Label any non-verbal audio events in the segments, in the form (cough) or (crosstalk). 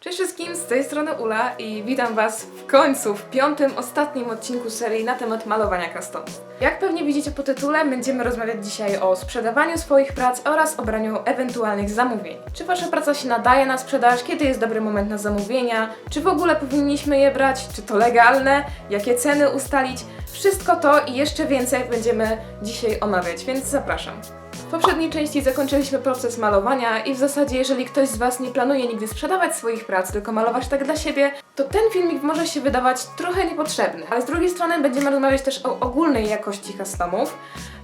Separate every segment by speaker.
Speaker 1: Cześć wszystkim, z tej strony Ula i witam Was w końcu, w piątym, ostatnim odcinku serii na temat malowania customów. Jak pewnie widzicie po tytule, będziemy rozmawiać dzisiaj o sprzedawaniu swoich prac oraz o braniu ewentualnych zamówień. Czy Wasza praca się nadaje na sprzedaż? Kiedy jest dobry moment na zamówienia? Czy w ogóle powinniśmy je brać? Czy to legalne? Jakie ceny ustalić? Wszystko to i jeszcze więcej będziemy dzisiaj omawiać, więc zapraszam. W poprzedniej części zakończyliśmy proces malowania i w zasadzie jeżeli ktoś z Was nie planuje nigdy sprzedawać swoich prac, tylko malować tak dla siebie, to ten filmik może się wydawać trochę niepotrzebny. Ale z drugiej strony będziemy rozmawiać też o ogólnej jakości customów,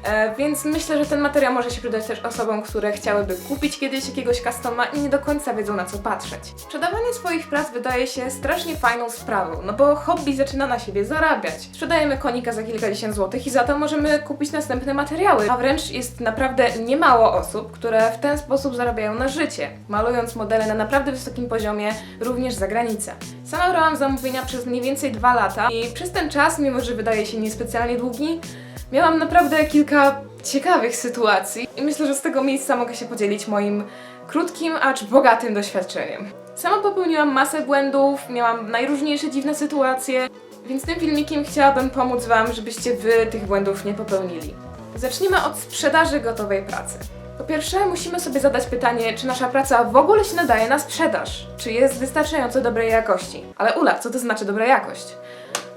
Speaker 1: e, więc myślę, że ten materiał może się przydać też osobom, które chciałyby kupić kiedyś jakiegoś customa i nie do końca wiedzą na co patrzeć. Sprzedawanie swoich prac wydaje się strasznie fajną sprawą, no bo hobby zaczyna na siebie zarabiać. Sprzedajemy konika za kilkadziesiąt złotych i za to możemy kupić następne materiały, a wręcz jest naprawdę niemało osób, które w ten sposób zarabiają na życie, malując modele na naprawdę wysokim poziomie, również za granicę. Sama brałam zamówienia przez mniej więcej dwa lata i przez ten czas, mimo że wydaje się niespecjalnie długi, miałam naprawdę kilka ciekawych sytuacji i myślę, że z tego miejsca mogę się podzielić moim krótkim, acz bogatym doświadczeniem. Sama popełniłam masę błędów, miałam najróżniejsze dziwne sytuacje, więc tym filmikiem chciałabym pomóc Wam, żebyście Wy tych błędów nie popełnili. Zacznijmy od sprzedaży gotowej pracy. Po pierwsze, musimy sobie zadać pytanie, czy nasza praca w ogóle się nadaje na sprzedaż, czy jest wystarczająco dobrej jakości. Ale Ula, co to znaczy dobra jakość?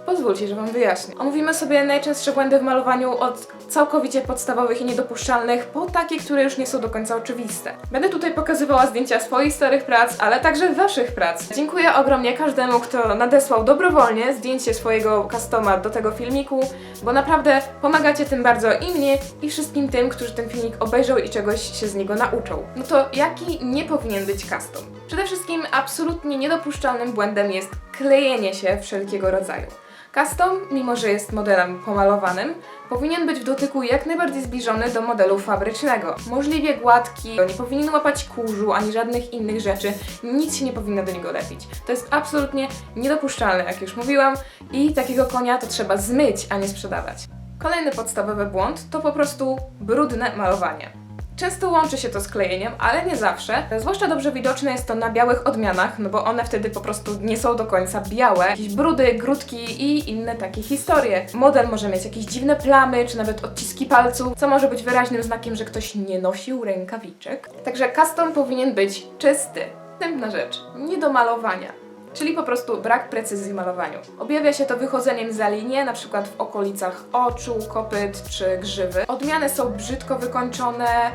Speaker 1: Pozwólcie, że Wam wyjaśnię. Omówimy sobie najczęstsze błędy w malowaniu od całkowicie podstawowych i niedopuszczalnych po takie, które już nie są do końca oczywiste. Będę tutaj pokazywała zdjęcia swoich starych prac, ale także Waszych prac. Dziękuję ogromnie każdemu, kto nadesłał dobrowolnie zdjęcie swojego customa do tego filmiku, bo naprawdę pomagacie tym bardzo i mnie, i wszystkim tym, którzy ten filmik obejrzą i czegoś się z niego nauczą. No to jaki nie powinien być custom? Przede wszystkim absolutnie niedopuszczalnym błędem jest klejenie się wszelkiego rodzaju. Custom, mimo że jest modelem pomalowanym, powinien być w dotyku jak najbardziej zbliżony do modelu fabrycznego. Możliwie gładki, nie powinien łapać kurzu ani żadnych innych rzeczy, nic się nie powinno do niego lepić. To jest absolutnie niedopuszczalne, jak już mówiłam, i takiego konia to trzeba zmyć, a nie sprzedawać. Kolejny podstawowy błąd to po prostu brudne malowanie. Często łączy się to z klejeniem, ale nie zawsze. Zwłaszcza dobrze widoczne jest to na białych odmianach, no bo one wtedy po prostu nie są do końca białe. Jakieś brudy, grudki i inne takie historie. Model może mieć jakieś dziwne plamy, czy nawet odciski palców, co może być wyraźnym znakiem, że ktoś nie nosił rękawiczek. Także custom powinien być czysty. Następna rzecz, nie do malowania. Czyli po prostu brak precyzji malowaniu. Objawia się to wychodzeniem za linię, na przykład w okolicach oczu, kopyt czy grzywy. Odmiany są brzydko wykończone,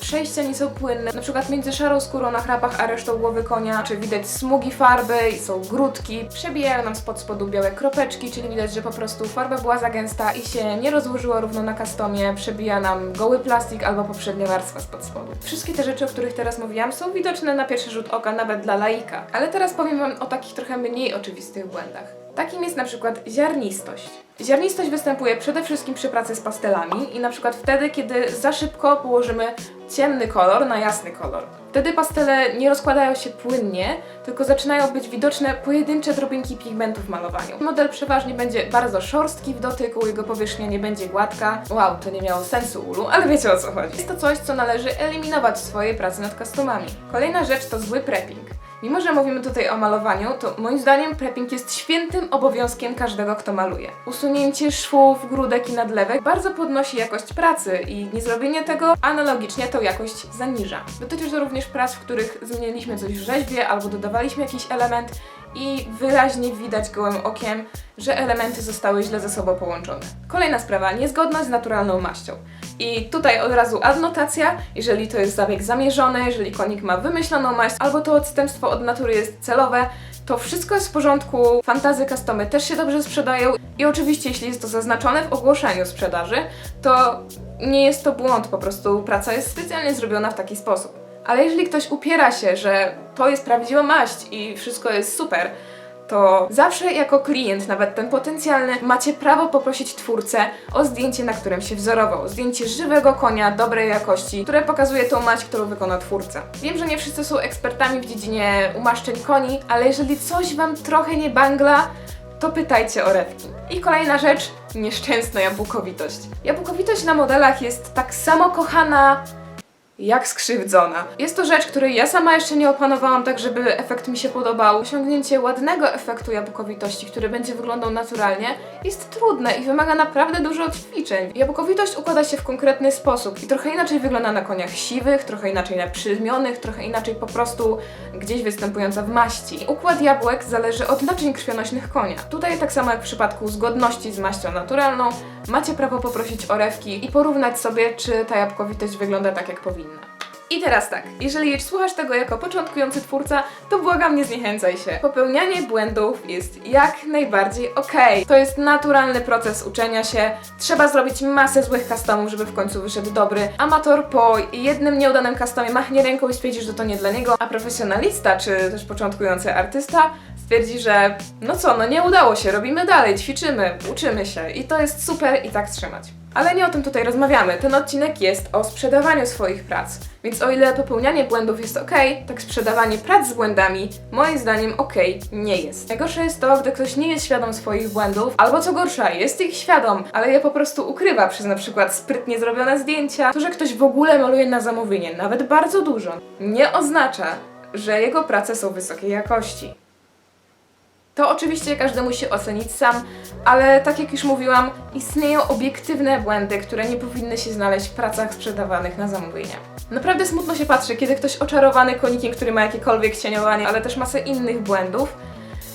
Speaker 1: przejścia nie są płynne, na przykład między szarą skórą na chrapach a resztą głowy konia, czy widać smugi farby są grudki, przebijają nam spod spodu białe kropeczki, czyli widać, że po prostu farba była za gęsta i się nie rozłożyła równo na kastomie, przebija nam goły plastik albo poprzednia warstwa spod spodu. Wszystkie te rzeczy, o których teraz mówiłam, są widoczne na pierwszy rzut oka nawet dla laika. Ale teraz powiem Wam o takich trochę mniej oczywistych błędach. Takim jest na przykład ziarnistość. Ziarnistość występuje przede wszystkim przy pracy z pastelami i na przykład wtedy, kiedy za szybko położymy ciemny kolor na jasny kolor. Wtedy pastele nie rozkładają się płynnie, tylko zaczynają być widoczne pojedyncze drobinki pigmentu w malowaniu. Model przeważnie będzie bardzo szorstki w dotyku, jego powierzchnia nie będzie gładka. Wow, to nie miało sensu ulu, ale wiecie o co chodzi. Jest to coś, co należy eliminować w swojej pracy nad customami. Kolejna rzecz to zły prepping. Mimo, że mówimy tutaj o malowaniu, to moim zdaniem prepping jest świętym obowiązkiem każdego, kto maluje. Usunięcie szwów, grudek i nadlewek bardzo podnosi jakość pracy i niezrobienie tego analogicznie tą jakość zaniża. Dotyczy to również prac, w których zmieniliśmy coś w rzeźbie albo dodawaliśmy jakiś element i wyraźnie widać gołym okiem, że elementy zostały źle ze sobą połączone. Kolejna sprawa, niezgodność z naturalną maścią. I tutaj od razu adnotacja, jeżeli to jest zabieg zamierzony, jeżeli konik ma wymyśloną maść, albo to odstępstwo od natury jest celowe, to wszystko jest w porządku, fantazy customy też się dobrze sprzedają. I oczywiście jeśli jest to zaznaczone w ogłoszeniu sprzedaży, to nie jest to błąd, po prostu praca jest specjalnie zrobiona w taki sposób. Ale jeżeli ktoś upiera się, że to jest prawdziwa maść i wszystko jest super, to zawsze jako klient, nawet ten potencjalny, macie prawo poprosić twórcę o zdjęcie, na którym się wzorował. Zdjęcie żywego konia, dobrej jakości, które pokazuje tą maść, którą wykona twórca. Wiem, że nie wszyscy są ekspertami w dziedzinie umaszczeń koni, ale jeżeli coś Wam trochę nie bangla, to pytajcie o rewki. I kolejna rzecz, nieszczęsna jabłkowitość. Jabłkowitość na modelach jest tak samo kochana jak skrzywdzona. Jest to rzecz, której ja sama jeszcze nie opanowałam tak, żeby efekt mi się podobał. Osiągnięcie ładnego efektu jabłkowitości, który będzie wyglądał naturalnie, jest trudne i wymaga naprawdę dużo ćwiczeń. Jabłkowitość układa się w konkretny sposób i trochę inaczej wygląda na koniach siwych, trochę inaczej na przyzmionych, trochę inaczej po prostu gdzieś występująca w maści. Układ jabłek zależy od naczyń krwionośnych konia. Tutaj tak samo jak w przypadku zgodności z maścią naturalną, macie prawo poprosić o rewki i porównać sobie, czy ta jabłkowitość wygląda tak, jak powinna. I teraz tak, jeżeli słuchasz tego jako początkujący twórca, to błagam nie zniechęcaj się. Popełnianie błędów jest jak najbardziej okej. To jest naturalny proces uczenia się. Trzeba zrobić masę złych customów, żeby w końcu wyszedł dobry. Amator po jednym nieudanym customie machnie ręką i stwierdzi, że to nie dla niego, a profesjonalista czy też początkujący artysta stwierdzi, że no co, no nie udało się, robimy dalej, ćwiczymy, uczymy się i to jest super i tak trzymać. Ale nie o tym tutaj rozmawiamy. Ten odcinek jest o sprzedawaniu swoich prac. Więc o ile popełnianie błędów jest ok, tak sprzedawanie prac z błędami moim zdaniem ok nie jest. Najgorsze jest to, gdy ktoś nie jest świadom swoich błędów, albo co gorsza, jest ich świadom, ale je po prostu ukrywa przez na przykład sprytnie zrobione zdjęcia. To, że ktoś w ogóle maluje na zamówienie, nawet bardzo dużo, nie oznacza, że jego prace są wysokiej jakości. To oczywiście każdy musi ocenić sam, ale tak jak już mówiłam, istnieją obiektywne błędy, które nie powinny się znaleźć w pracach sprzedawanych na zamówienie. Naprawdę smutno się patrzy, kiedy ktoś oczarowany konikiem, który ma jakiekolwiek cieniowanie, ale też masę innych błędów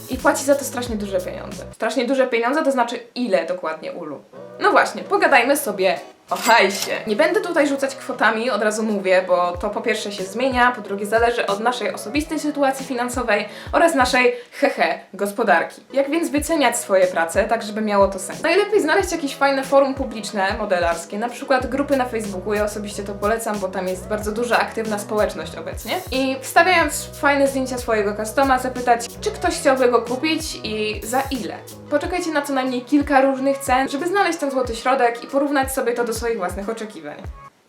Speaker 1: i płaci za to strasznie duże pieniądze. Strasznie duże pieniądze to znaczy ile dokładnie ulu? No właśnie, pogadajmy sobie o hajsie. Nie będę tutaj rzucać kwotami, od razu mówię, bo to po pierwsze się zmienia, po drugie zależy od naszej osobistej sytuacji finansowej oraz naszej hehe gospodarki. Jak więc wyceniać swoje prace, tak żeby miało to sens? Najlepiej znaleźć jakieś fajne forum publiczne, modelarskie, na przykład grupy na Facebooku, ja osobiście to polecam, bo tam jest bardzo duża aktywna społeczność obecnie. I wstawiając fajne zdjęcia swojego customa, zapytać, czy ktoś chciałby go kupić i za ile. Poczekajcie na co najmniej kilka różnych cen, żeby znaleźć ten złoty środek i porównać sobie to do swoich własnych oczekiwań.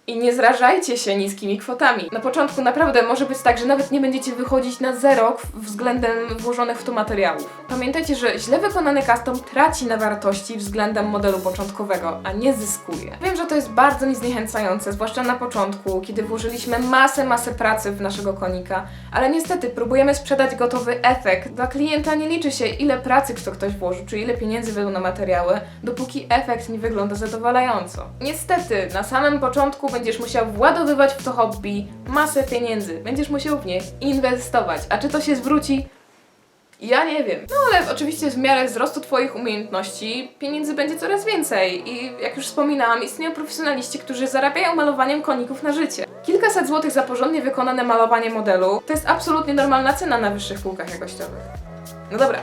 Speaker 1: I nie zrażajcie się niskimi kwotami. Na początku naprawdę może być tak, że nawet nie będziecie wychodzić na zero względem włożonych w to materiałów. Pamiętajcie, że źle wykonany custom traci na wartości względem modelu początkowego, a nie zyskuje. Wiem, że to jest bardzo niezniechęcające, zwłaszcza na początku, kiedy włożyliśmy masę, masę pracy w naszego konika, ale niestety próbujemy sprzedać gotowy efekt. Dla klienta nie liczy się, ile pracy kto ktoś włożył, czy ile pieniędzy wydał na materiały, dopóki efekt nie wygląda zadowalająco. Niestety, na samym początku będziesz musiał władowywać w to hobby masę pieniędzy, będziesz musiał w nie inwestować, a czy to się zwróci? Ja nie wiem. No ale oczywiście w miarę wzrostu Twoich umiejętności pieniędzy będzie coraz więcej i jak już wspominałam, istnieją profesjonaliści, którzy zarabiają malowaniem koników na życie. Kilkaset złotych za porządnie wykonane malowanie modelu to jest absolutnie normalna cena na wyższych półkach jakościowych. No dobra,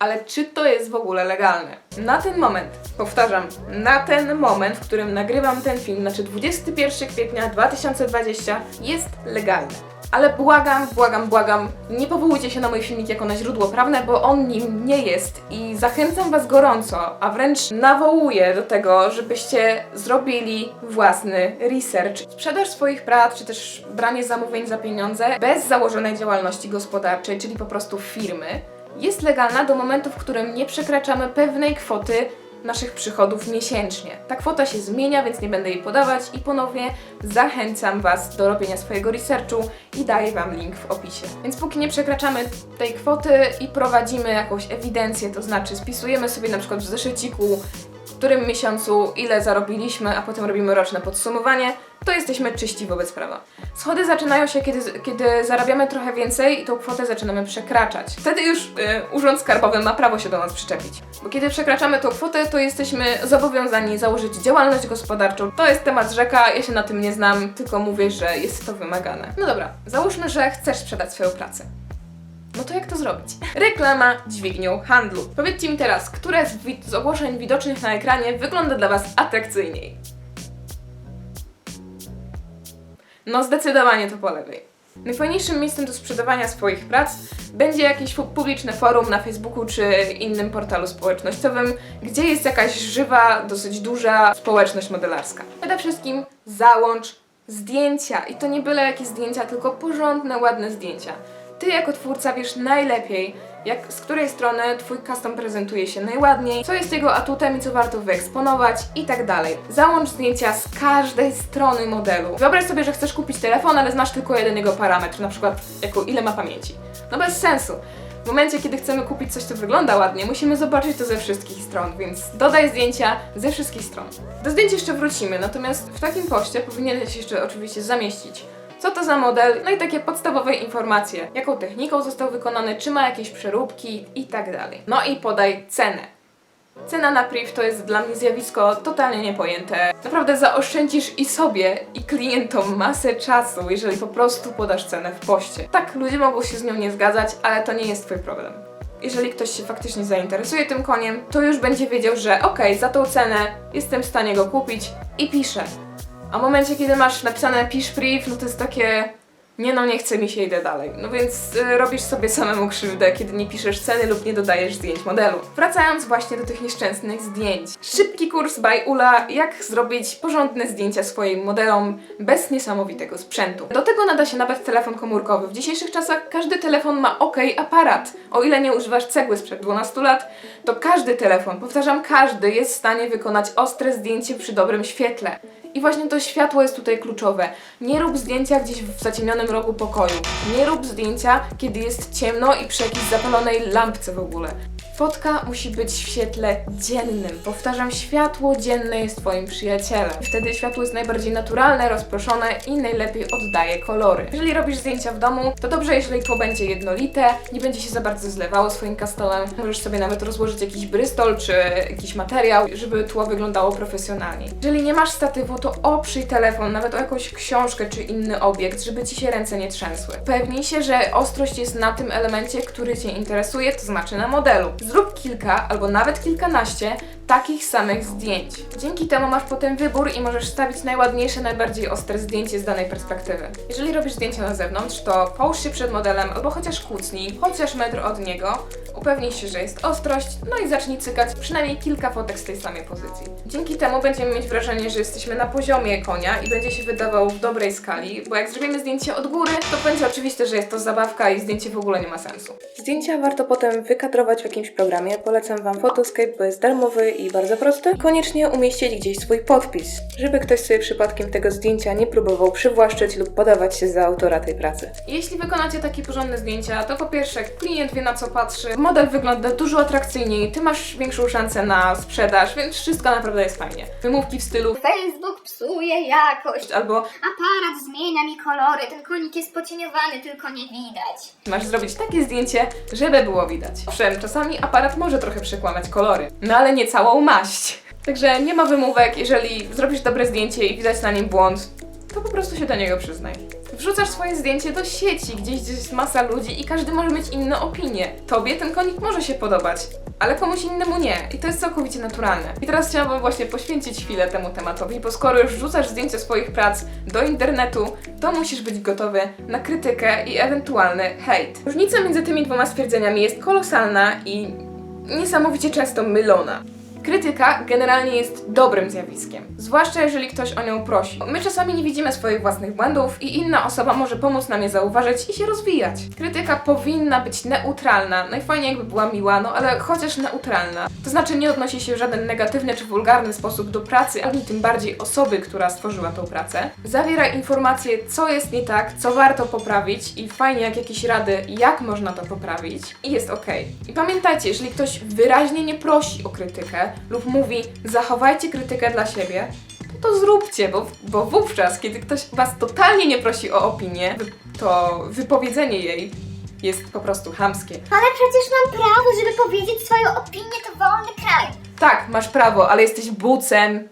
Speaker 1: ale czy to jest w ogóle legalne? Na ten moment, powtarzam, na ten moment, w którym nagrywam ten film, znaczy 21 kwietnia 2020, jest legalne. Ale błagam, błagam, błagam, nie powołujcie się na mój filmik jako na źródło prawne, bo on nim nie jest i zachęcam Was gorąco, a wręcz nawołuję do tego, żebyście zrobili własny research. Sprzedaż swoich prac, czy też branie zamówień za pieniądze bez założonej działalności gospodarczej, czyli po prostu firmy, jest legalna do momentu, w którym nie przekraczamy pewnej kwoty naszych przychodów miesięcznie. Ta kwota się zmienia, więc nie będę jej podawać i ponownie zachęcam Was do robienia swojego researchu i daję Wam link w opisie. Więc póki nie przekraczamy tej kwoty i prowadzimy jakąś ewidencję, to znaczy spisujemy sobie na przykład w zeszyciku którym miesiącu ile zarobiliśmy, a potem robimy roczne podsumowanie, to jesteśmy czyści wobec prawa. Schody zaczynają się, kiedy, kiedy zarabiamy trochę więcej i tą kwotę zaczynamy przekraczać. Wtedy już y, Urząd Skarbowy ma prawo się do nas przyczepić. Bo kiedy przekraczamy tą kwotę, to jesteśmy zobowiązani założyć działalność gospodarczą. To jest temat rzeka, ja się na tym nie znam, tylko mówię, że jest to wymagane. No dobra, załóżmy, że chcesz sprzedać swoją pracę. No to jak to zrobić? Reklama dźwignią handlu. Powiedzcie mi teraz, które z, z ogłoszeń widocznych na ekranie wygląda dla Was atrakcyjniej? No zdecydowanie to po lewej. Najfajniejszym miejscem do sprzedawania swoich prac będzie jakieś publiczne forum na Facebooku czy innym portalu społecznościowym, gdzie jest jakaś żywa, dosyć duża społeczność modelarska. Przede wszystkim załącz zdjęcia i to nie byle jakie zdjęcia, tylko porządne, ładne zdjęcia. Ty jako twórca wiesz najlepiej, jak, z której strony twój custom prezentuje się najładniej, co jest jego atutem i co warto wyeksponować i tak dalej. Załącz zdjęcia z każdej strony modelu. Wyobraź sobie, że chcesz kupić telefon, ale znasz tylko jeden jego parametr, na przykład jako ile ma pamięci. No bez sensu. W momencie, kiedy chcemy kupić coś, co wygląda ładnie, musimy zobaczyć to ze wszystkich stron, więc dodaj zdjęcia ze wszystkich stron. Do zdjęć jeszcze wrócimy, natomiast w takim poście powinieneś jeszcze oczywiście zamieścić co to za model, no i takie podstawowe informacje, jaką techniką został wykonany, czy ma jakieś przeróbki i tak dalej. No i podaj cenę. Cena na priv to jest dla mnie zjawisko totalnie niepojęte. Naprawdę zaoszczędzisz i sobie, i klientom masę czasu, jeżeli po prostu podasz cenę w poście. Tak, ludzie mogą się z nią nie zgadzać, ale to nie jest twój problem. Jeżeli ktoś się faktycznie zainteresuje tym koniem, to już będzie wiedział, że okej, za tą cenę jestem w stanie go kupić i pisze. A w momencie, kiedy masz napisane pisz brief, no to jest takie nie no, nie chce mi się, idę dalej. No więc y, robisz sobie samemu krzywdę, kiedy nie piszesz ceny lub nie dodajesz zdjęć modelu. Wracając właśnie do tych nieszczęsnych zdjęć. Szybki kurs by Ula, jak zrobić porządne zdjęcia swoim modelom bez niesamowitego sprzętu. Do tego nada się nawet telefon komórkowy. W dzisiejszych czasach każdy telefon ma OK aparat. O ile nie używasz cegły sprzed 12 lat, to każdy telefon, powtarzam, każdy jest w stanie wykonać ostre zdjęcie przy dobrym świetle. I właśnie to światło jest tutaj kluczowe. Nie rób zdjęcia gdzieś w zaciemnionym rogu pokoju. Nie rób zdjęcia, kiedy jest ciemno i przy jakiejś zapalonej lampce w ogóle. Fotka musi być w świetle dziennym. Powtarzam, światło dzienne jest Twoim przyjacielem. Wtedy światło jest najbardziej naturalne, rozproszone i najlepiej oddaje kolory. Jeżeli robisz zdjęcia w domu, to dobrze, jeżeli tło będzie jednolite, nie będzie się za bardzo zlewało swoim kastelem. Możesz sobie nawet rozłożyć jakiś brystol czy jakiś materiał, żeby tło wyglądało profesjonalnie. Jeżeli nie masz statywu, to oprzyj telefon, nawet o jakąś książkę czy inny obiekt, żeby Ci się ręce nie trzęsły. Pewnij się, że ostrość jest na tym elemencie, który Cię interesuje, to znaczy na modelu. Zrób kilka albo nawet kilkanaście takich samych zdjęć. Dzięki temu masz potem wybór i możesz stawić najładniejsze, najbardziej ostre zdjęcie z danej perspektywy. Jeżeli robisz zdjęcia na zewnątrz, to połóż się przed modelem albo chociaż kłócnij, chociaż metr od niego, upewnij się, że jest ostrość, no i zacznij cykać przynajmniej kilka fotek z tej samej pozycji. Dzięki temu będziemy mieć wrażenie, że jesteśmy na poziomie konia i będzie się wydawał w dobrej skali, bo jak zrobimy zdjęcie od góry, to będzie oczywiste, że jest to zabawka i zdjęcie w ogóle nie ma sensu. Zdjęcia warto potem wykadrować w jakimś programie. Polecam Wam Photoscape, bo jest darmowy i bardzo prosty. Koniecznie umieścić gdzieś swój podpis, żeby ktoś sobie przypadkiem tego zdjęcia nie próbował przywłaszczyć lub podawać się za autora tej pracy. Jeśli wykonacie takie porządne zdjęcia, to po pierwsze klient wie na co patrzy, model wygląda dużo atrakcyjniej, Ty masz większą szansę na sprzedaż, więc wszystko naprawdę jest fajnie. Wymówki w stylu
Speaker 2: Facebook psuje jakość.
Speaker 1: albo
Speaker 2: Aparat zmienia mi kolory, ten konik jest pocieniowany, tylko nie widać.
Speaker 1: Masz zrobić takie zdjęcie, żeby było widać. Owszem, czasami aparat może trochę przekłamać kolory, no ale nie całą maść. Także nie ma wymówek, jeżeli zrobisz dobre zdjęcie i widać na nim błąd, to po prostu się do niego przyznaj. Wrzucasz swoje zdjęcie do sieci, gdzieś gdzieś jest masa ludzi i każdy może mieć inną opinię. Tobie ten konik może się podobać, ale komuś innemu nie. I to jest całkowicie naturalne. I teraz chciałabym właśnie poświęcić chwilę temu tematowi, bo skoro już wrzucasz zdjęcia swoich prac do internetu, to musisz być gotowy na krytykę i ewentualny hejt. Różnica między tymi dwoma stwierdzeniami jest kolosalna i niesamowicie często mylona. Krytyka generalnie jest dobrym zjawiskiem, zwłaszcza jeżeli ktoś o nią prosi. My czasami nie widzimy swoich własnych błędów i inna osoba może pomóc nam je zauważyć i się rozwijać. Krytyka powinna być neutralna, najfajniej jakby była miła, no ale chociaż neutralna. To znaczy nie odnosi się w żaden negatywny czy wulgarny sposób do pracy, ani tym bardziej osoby, która stworzyła tą pracę. Zawiera informacje, co jest nie tak, co warto poprawić i fajnie jak jakieś rady, jak można to poprawić i jest ok. I pamiętajcie, jeżeli ktoś wyraźnie nie prosi o krytykę lub mówi zachowajcie krytykę dla siebie, to, to zróbcie, bo, bo wówczas, kiedy ktoś was totalnie nie prosi o opinię, to wypowiedzenie jej jest po prostu chamskie.
Speaker 2: Ale przecież mam prawo, żeby powiedzieć swoją opinię, to wolny kraj.
Speaker 1: Tak, masz prawo, ale jesteś bucem.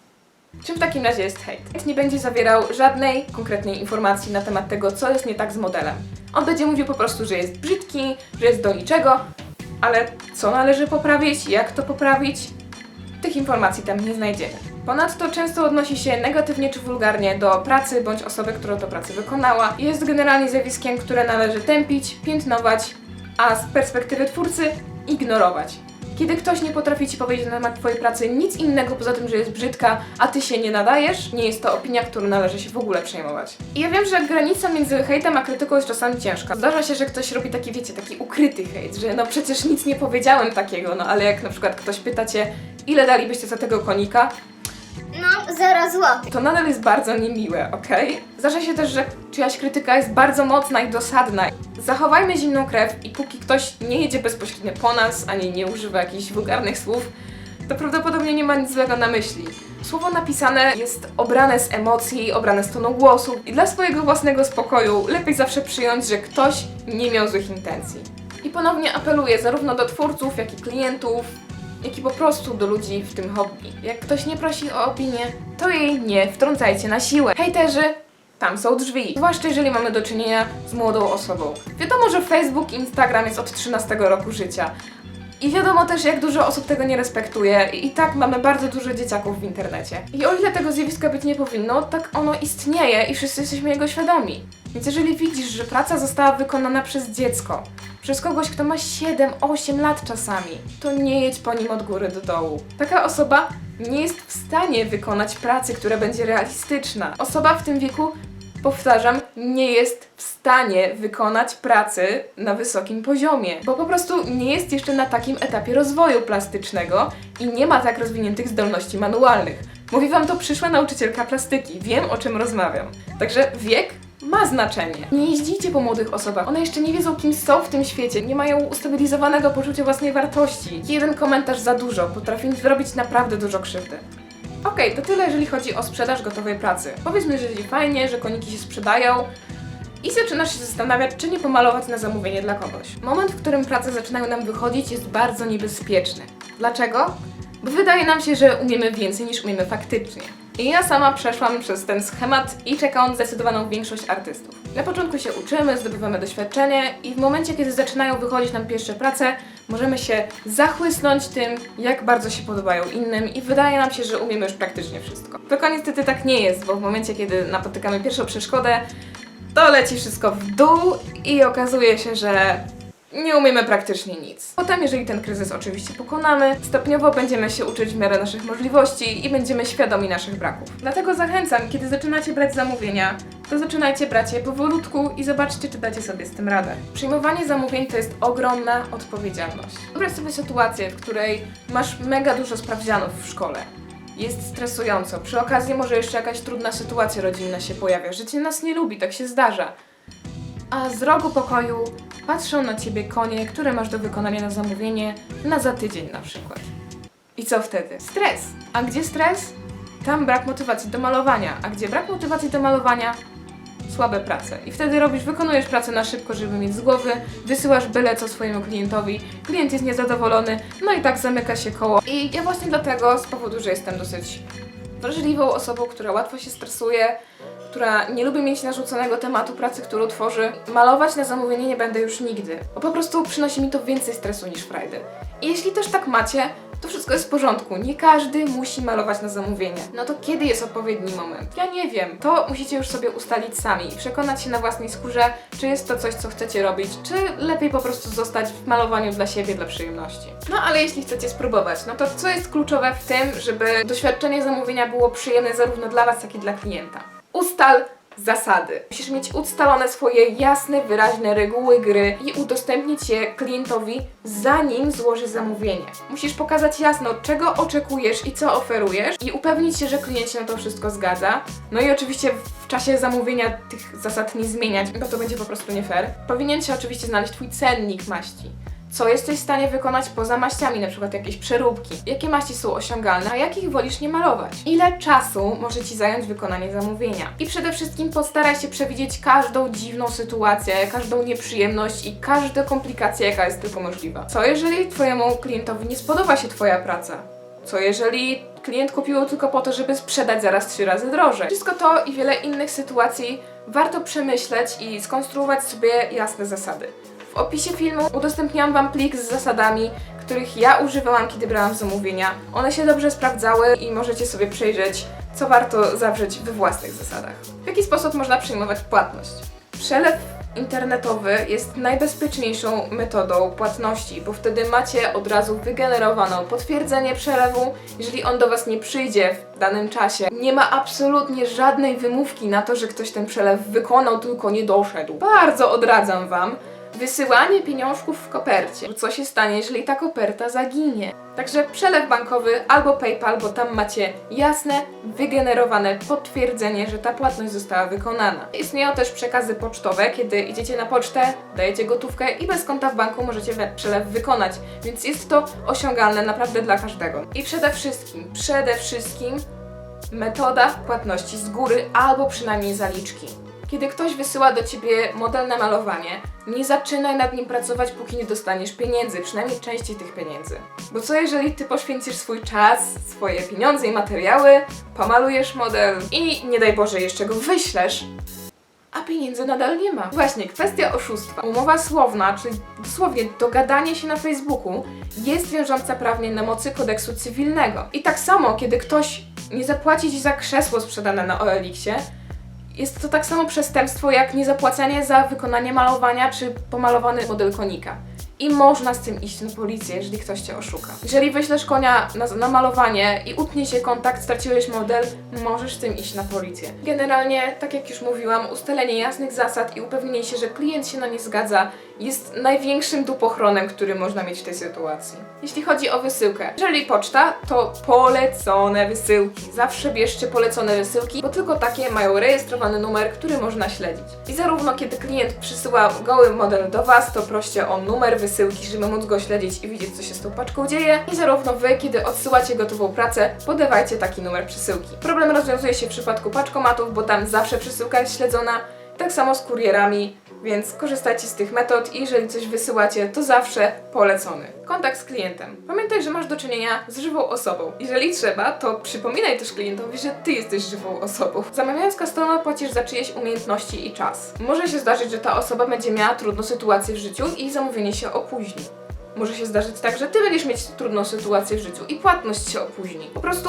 Speaker 1: Czym w takim razie jest hejt? Hejt nie będzie zawierał żadnej konkretnej informacji na temat tego, co jest nie tak z modelem. On będzie mówił po prostu, że jest brzydki, że jest do niczego, ale co należy poprawić, jak to poprawić, tych informacji tam nie znajdziemy. Ponadto często odnosi się negatywnie czy wulgarnie do pracy bądź osoby, która tę pracę wykonała. Jest generalnie zjawiskiem, które należy tępić, piętnować, a z perspektywy twórcy ignorować. Kiedy ktoś nie potrafi ci powiedzieć na temat twojej pracy nic innego poza tym, że jest brzydka, a ty się nie nadajesz, nie jest to opinia, którą należy się w ogóle przejmować. I ja wiem, że granica między hejtem a krytyką jest czasami ciężka. Zdarza się, że ktoś robi taki, wiecie, taki ukryty hejt, że no przecież nic nie powiedziałem takiego, no ale jak na przykład ktoś pyta cię, ile dalibyście za tego konika,
Speaker 2: No, zero złotych.
Speaker 1: to nadal jest bardzo niemiłe, okej? Zdarza się też, że czyjaś krytyka jest bardzo mocna i dosadna. Zachowajmy zimną krew i póki ktoś nie jedzie bezpośrednio po nas, ani nie używa jakichś wulgarnych słów, to prawdopodobnie nie ma nic złego na myśli. Słowo napisane jest obrane z emocji, obrane z tonu głosu i dla swojego własnego spokoju lepiej zawsze przyjąć, że ktoś nie miał złych intencji. I ponownie apeluję zarówno do twórców, jak i klientów, jak i po prostu do ludzi w tym hobby. Jak ktoś nie prosi o opinię, to jej nie wtrącajcie na siłę. Hejterzy, tam są drzwi. Zwłaszcza jeżeli mamy do czynienia z młodą osobą. Wiadomo, że Facebook i Instagram jest od 13 roku życia. I wiadomo też, jak dużo osób tego nie respektuje. I tak mamy bardzo dużo dzieciaków w internecie. I o ile tego zjawiska być nie powinno, tak ono istnieje i wszyscy jesteśmy jego świadomi. Więc jeżeli widzisz, że praca została wykonana przez dziecko, przez kogoś, kto ma 7-8 lat czasami, to nie jedź po nim od góry do dołu. Taka osoba nie jest w stanie wykonać pracy, która będzie realistyczna. Osoba w tym wieku, powtarzam, nie jest w stanie wykonać pracy na wysokim poziomie, bo po prostu nie jest jeszcze na takim etapie rozwoju plastycznego i nie ma tak rozwiniętych zdolności manualnych. Mówi wam to przyszła nauczycielka plastyki, wiem o czym rozmawiam. Także wiek ma znaczenie. Nie jeździcie po młodych osobach. One jeszcze nie wiedzą, kim są w tym świecie, nie mają ustabilizowanego poczucia własnej wartości. Jeden komentarz za dużo potrafi zrobić naprawdę dużo krzywdy. Okej, to tyle, jeżeli chodzi o sprzedaż gotowej pracy. Powiedzmy, że jest fajnie, że koniki się sprzedają i zaczynasz się zastanawiać, czy nie pomalować na zamówienie dla kogoś. Moment, w którym prace zaczynają nam wychodzić, jest bardzo niebezpieczny. Dlaczego? Bo wydaje nam się, że umiemy więcej niż umiemy faktycznie. I ja sama przeszłam przez ten schemat i czekałam zdecydowaną większość artystów. Na początku się uczymy, zdobywamy doświadczenie i w momencie, kiedy zaczynają wychodzić nam pierwsze prace, możemy się zachłysnąć tym, jak bardzo się podobają innym i wydaje nam się, że umiemy już praktycznie wszystko. Tylko niestety tak nie jest, bo w momencie, kiedy napotykamy pierwszą przeszkodę, to leci wszystko w dół i okazuje się, że nie umiemy praktycznie nic. Potem, jeżeli ten kryzys oczywiście pokonamy, stopniowo będziemy się uczyć w miarę naszych możliwości i będziemy świadomi naszych braków. Dlatego zachęcam, kiedy zaczynacie brać zamówienia, to zaczynajcie brać je powolutku i zobaczcie, czy dacie sobie z tym radę. Przyjmowanie zamówień to jest ogromna odpowiedzialność. Wyobraź sobie sytuację, w której masz mega dużo sprawdzianów w szkole. Jest stresująco. Przy okazji może jeszcze jakaś trudna sytuacja rodzinna się pojawia. Życie nas nie lubi, tak się zdarza. A z rogu pokoju patrzą na ciebie konie, które masz do wykonania na zamówienie na za tydzień na przykład. I co wtedy? Stres. A gdzie stres? Tam brak motywacji do malowania. A gdzie brak motywacji do malowania? Słabe prace. I wtedy robisz, wykonujesz pracę na szybko, żeby mieć z głowy, wysyłasz byle co swojemu klientowi, klient jest niezadowolony, no i tak zamyka się koło. I ja właśnie dlatego, z powodu, że jestem dosyć wrażliwą osobą, która łatwo się stresuje, która nie lubi mieć narzuconego tematu pracy, którą tworzy, malować na zamówienie nie będę już nigdy, bo po prostu przynosi mi to więcej stresu niż frajdy. I jeśli też tak macie, to wszystko jest w porządku. Nie każdy musi malować na zamówienie. No to kiedy jest odpowiedni moment? Ja nie wiem. To musicie już sobie ustalić sami i przekonać się na własnej skórze, czy jest to coś, co chcecie robić, czy lepiej po prostu zostać w malowaniu dla siebie, dla przyjemności. No ale jeśli chcecie spróbować, no to co jest kluczowe w tym, żeby doświadczenie zamówienia było przyjemne zarówno dla Was, jak i dla klienta? Ustal zasady. Musisz mieć ustalone swoje jasne, wyraźne reguły gry i udostępnić je klientowi, zanim złoży zamówienie. Musisz pokazać jasno, czego oczekujesz i co oferujesz i upewnić się, że klient się na to wszystko zgadza. No i oczywiście w czasie zamówienia tych zasad nie zmieniać, bo to będzie po prostu nie fair. Powinien się oczywiście znaleźć Twój cennik maści. Co jesteś w stanie wykonać poza maściami, na przykład jakieś przeróbki? Jakie maści są osiągalne, a jakich wolisz nie malować? Ile czasu może Ci zająć wykonanie zamówienia? I przede wszystkim postaraj się przewidzieć każdą dziwną sytuację, każdą nieprzyjemność i każdą komplikację, jaka jest tylko możliwa. Co jeżeli Twojemu klientowi nie spodoba się Twoja praca? Co jeżeli klient kupił tylko po to, żeby sprzedać zaraz trzy razy drożej? Wszystko to i wiele innych sytuacji warto przemyśleć i skonstruować sobie jasne zasady. Opisie filmu udostępniłam Wam plik z zasadami, których ja używałam, kiedy brałam zamówienia. One się dobrze sprawdzały i możecie sobie przejrzeć, co warto zawrzeć we własnych zasadach. W jaki sposób można przyjmować płatność? Przelew internetowy jest najbezpieczniejszą metodą płatności, bo wtedy macie od razu wygenerowaną potwierdzenie przelewu. Jeżeli on do Was nie przyjdzie w danym czasie, nie ma absolutnie żadnej wymówki na to, że ktoś ten przelew wykonał, tylko nie doszedł. Bardzo odradzam Wam wysyłanie pieniążków w kopercie. Co się stanie, jeżeli ta koperta zaginie? Także przelew bankowy albo PayPal, bo tam macie jasne, wygenerowane potwierdzenie, że ta płatność została wykonana. Istnieją też przekazy pocztowe, kiedy idziecie na pocztę, dajecie gotówkę i bez konta w banku możecie przelew wykonać, więc jest to osiągalne naprawdę dla każdego. I przede wszystkim, przede wszystkim metoda płatności z góry albo przynajmniej zaliczki. Kiedy ktoś wysyła do ciebie model na malowanie, nie zaczynaj nad nim pracować, póki nie dostaniesz pieniędzy, przynajmniej części tych pieniędzy. Bo co jeżeli ty poświęcisz swój czas, swoje pieniądze i materiały, pomalujesz model i nie daj Boże jeszcze go wyślesz, a pieniędzy nadal nie ma. Właśnie, kwestia oszustwa. Umowa słowna, czyli dosłownie dogadanie się na Facebooku, jest wiążąca prawnie na mocy kodeksu cywilnego. I tak samo, kiedy ktoś nie zapłaci ci za krzesło sprzedane na OLX-ie, jest to tak samo przestępstwo jak niezapłacenie za wykonanie malowania czy pomalowany model konika. I można z tym iść na policję, jeżeli ktoś cię oszuka. Jeżeli wyślesz konia na, na malowanie i utnie się kontakt, straciłeś model, możesz z tym iść na policję. Generalnie, tak jak już mówiłam, ustalenie jasnych zasad i upewnienie się, że klient się na nie zgadza, jest największym dupochronem, który można mieć w tej sytuacji. Jeśli chodzi o wysyłkę, jeżeli poczta, to polecone wysyłki. Zawsze bierzcie polecone wysyłki, bo tylko takie mają rejestrowany numer, który można śledzić. I zarówno kiedy klient przysyła goły model do Was, to proście o numer wysyłki, żeby móc go śledzić i widzieć, co się z tą paczką dzieje. I zarówno Wy, kiedy odsyłacie gotową pracę, podawajcie taki numer przesyłki. Problem rozwiązuje się w przypadku paczkomatów, bo tam zawsze przesyłka jest śledzona. Tak samo z kurierami, więc korzystajcie z tych metod i jeżeli coś wysyłacie, to zawsze polecony. Kontakt z klientem. Pamiętaj, że masz do czynienia z żywą osobą. Jeżeli trzeba, to przypominaj też klientowi, że ty jesteś żywą osobą. Zamawiając customa płacisz za czyjeś umiejętności i czas. Może się zdarzyć, że ta osoba będzie miała trudną sytuację w życiu i zamówienie się opóźni. Może się zdarzyć tak, że ty będziesz mieć trudną sytuację w życiu i płatność się opóźni. Po prostu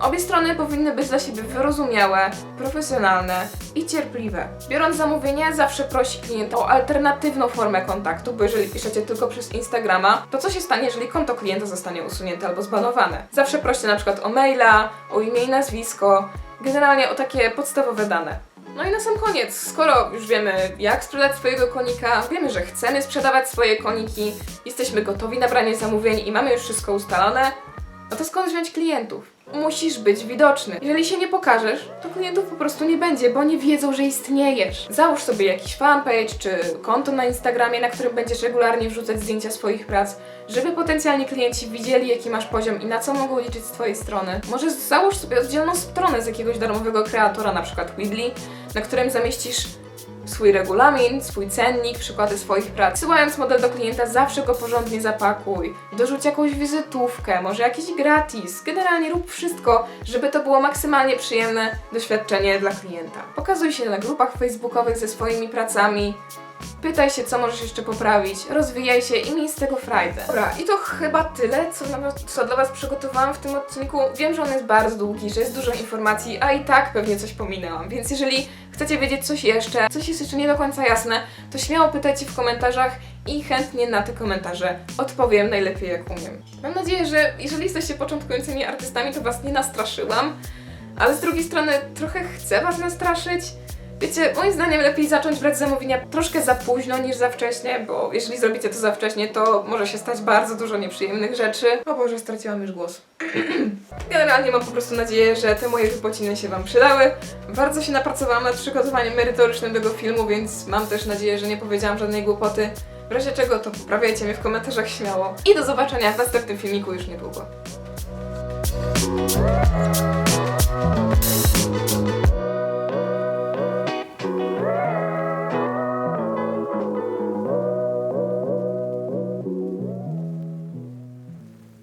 Speaker 1: obie strony powinny być dla siebie wyrozumiałe, profesjonalne i cierpliwe. Biorąc zamówienie, zawsze prosi klienta o alternatywną formę kontaktu, bo jeżeli piszecie tylko przez Instagrama, to co się stanie, jeżeli konto klienta zostanie usunięte albo zbanowane? Zawsze proście na przykład o maila, o imię i nazwisko, generalnie o takie podstawowe dane. No i na sam koniec, skoro już wiemy jak sprzedać swojego konika, wiemy, że chcemy sprzedawać swoje koniki, jesteśmy gotowi na branie zamówień i mamy już wszystko ustalone, no to skąd wziąć klientów? Musisz być widoczny. Jeżeli się nie pokażesz, to klientów po prostu nie będzie, bo nie wiedzą, że istniejesz. Załóż sobie jakiś fanpage czy konto na Instagramie, na którym będziesz regularnie wrzucać zdjęcia swoich prac, żeby potencjalni klienci widzieli, jaki masz poziom i na co mogą liczyć z Twojej strony. Może załóż sobie oddzielną stronę z jakiegoś darmowego kreatora, na przykład Weebly, na którym zamieścisz swój regulamin, swój cennik, przykłady swoich prac. Wysyłając model do klienta, zawsze go porządnie zapakuj. Dorzuć jakąś wizytówkę, może jakiś gratis. Generalnie rób wszystko, żeby to było maksymalnie przyjemne doświadczenie dla klienta. Pokazuj się na grupach facebookowych ze swoimi pracami. Pytaj się, co możesz jeszcze poprawić, rozwijaj się i miej z tego frajdę. Dobra, i to chyba tyle, co, co dla Was przygotowałam w tym odcinku. Wiem, że on jest bardzo długi, że jest dużo informacji, a i tak pewnie coś pominęłam, więc jeżeli chcecie wiedzieć coś jeszcze, coś jest jeszcze nie do końca jasne, to śmiało pytajcie w komentarzach i chętnie na te komentarze odpowiem najlepiej jak umiem. Mam nadzieję, że jeżeli jesteście początkującymi artystami, to Was nie nastraszyłam, ale z drugiej strony trochę chcę Was nastraszyć. Wiecie, moim zdaniem lepiej zacząć brać zamówienia troszkę za późno niż za wcześnie, bo jeżeli zrobicie to za wcześnie, to może się stać bardzo dużo nieprzyjemnych rzeczy. O Boże, straciłam już głos. (clears throat) Generalnie mam po prostu nadzieję, że te moje wypociny się Wam przydały. Bardzo się napracowałam nad przygotowaniem merytorycznym tego filmu, więc mam też nadzieję, że nie powiedziałam żadnej głupoty. W razie czego to poprawiajcie mnie w komentarzach śmiało. I do zobaczenia w następnym filmiku już niedługo.